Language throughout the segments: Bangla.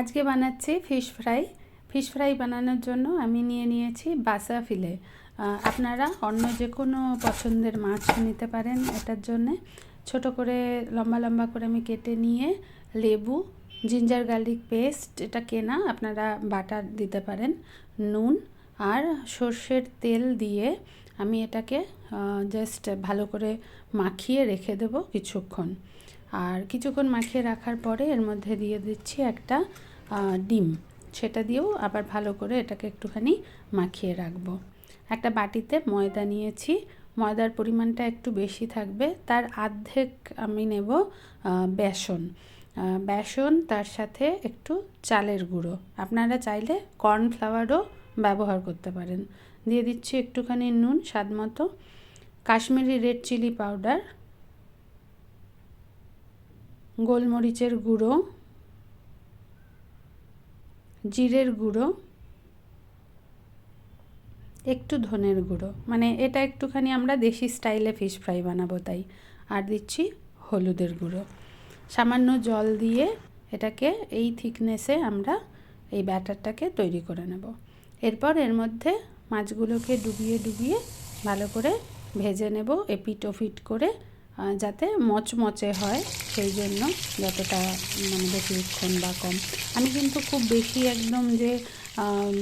আজকে বানাচ্ছি ফিশ ফ্রাই ফিশ ফ্রাই বানানোর জন্য আমি নিয়ে নিয়েছি বাসা ফিলে। আপনারা অন্য যে কোনো পছন্দের মাছ নিতে পারেন এটার জন্যে। ছোট করে, লম্বা লম্বা করে আমি কেটে নিয়ে লেবু জিঞ্জার গার্লিক পেস্ট এটা কেনা আপনারা বাটার দিতে পারেন, নুন আর সর্ষের তেল দিয়ে আমি এটাকে জাস্ট ভালো করে মাখিয়ে রেখে দেবো কিছুক্ষণ। আর কিছুক্ষণ মাখিয়ে রাখার পরে এর মধ্যে দিয়ে দিচ্ছি একটা ডিম। সেটা দিয়েও আবার ভালো করে এটাকে একটুখানি মাখিয়ে রাখব। একটা বাটিতে ময়দা নিয়েছি। ময়দার পরিমাণটা একটু বেশি থাকবে। তার আর্ধেক আমি নেব বেসন। বেসন, তার সাথে একটু চালের গুঁড়ো। আপনারা চাইলে কর্নফ্লাওয়ারও ব্যবহার করতে পারেন। দিয়ে দিচ্ছি একটুখানি নুন স্বাদ মতো কাশ্মীরি রেড চিলি পাউডার। গোলমরিচের গুঁড়ো, জিরের গুঁড়ো, একটু ধনের গুঁড়ো। মানে এটা একটুখানি আমরা দেশি স্টাইলে ফিশ ফ্রাই বানাবো তাই। আর দিচ্ছি হলুদের গুঁড়ো। সামান্য জল দিয়ে এটাকে এই থিকনেসে আমরা এই ব্যাটারটাকে তৈরি করে নেব। এরপর এর মধ্যে মাছগুলোকে ডুবিয়ে ডুবিয়ে ভালো করে ভেজে নেব, এপিট ওপিট করে যাতে মচমচে হয়, সেই জন্য যতটা মানে বেশিক্ষণ বা কম। আমি কিন্তু খুব বেশি একদম যে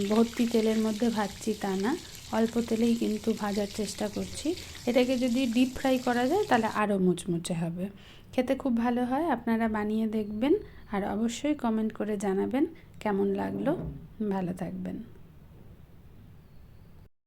ভর্তি তেলের মধ্যে ভাজছি তা না। অল্প তেলেই কিন্তু ভাজার চেষ্টা করছি। এটাকে যদি ডিপ ফ্রাই করা যায়, তাহলে আরও মুচমুচে হবে। খেতে খুব ভালো হয়, আপনারা বানিয়ে দেখবেন। আর অবশ্যই কমেন্ট করে জানাবেন কেমন লাগল। ভালো থাকবেন।